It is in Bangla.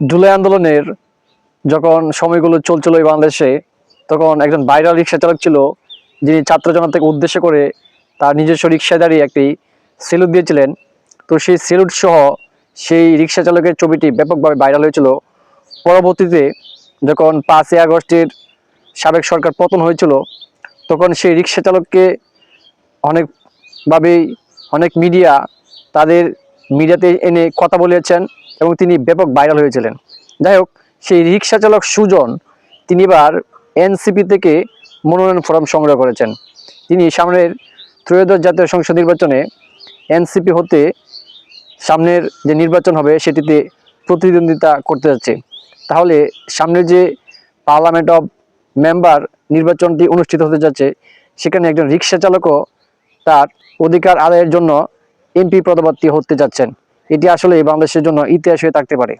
জুলাই আন্দোলনের যখন সময়গুলো চলছিল এই বাংলাদেশে, তখন একজন ভাইরাল রিক্সা চালক ছিল, যিনি ছাত্র জনতাকে উদ্দেশ্য করে তার নিজস্ব রিক্সায় দাঁড়িয়ে একটি সেলুট দিয়েছিলেন। তো সেই সেলুট সহ সেই রিক্সা চালকের ছবিটি ব্যাপকভাবে ভাইরাল হয়েছিল। পরবর্তীতে যখন পাঁচই আগস্টের সাবেক সরকার পতন হয়েছিল, তখন সেই রিক্সা চালককে অনেকভাবেই অনেক মিডিয়া তাদের মিডিয়াতে এনে কথা বলেছেন এবং তিনি ব্যাপক ভাইরাল হয়েছিলেন। যাই হোক, সেই রিক্সা চালক সুজন, তিনি এবার এনসিপি থেকে মনোনয়ন ফর্ম সংগ্রহ করেছেন। তিনি সামনের ত্রয়োদশ জাতীয় সংসদ নির্বাচনে এনসিপি হতে সামনের যে নির্বাচন হবে, সেটিতে প্রতিদ্বন্দ্বিতা করতে যাচ্ছে। তাহলে সামনের যে পার্লামেন্ট অব মেম্বার নির্বাচনটি অনুষ্ঠিত হতে যাচ্ছে, সেখানে একজন রিক্সা চালকও তার অধিকার আদায়ের জন্য এমপি পদপ্রার্থী হতে যাচ্ছেন। এটি আসলে বাংলাদেশের জন্য ইতিহাস হয়ে থাকতে পারে।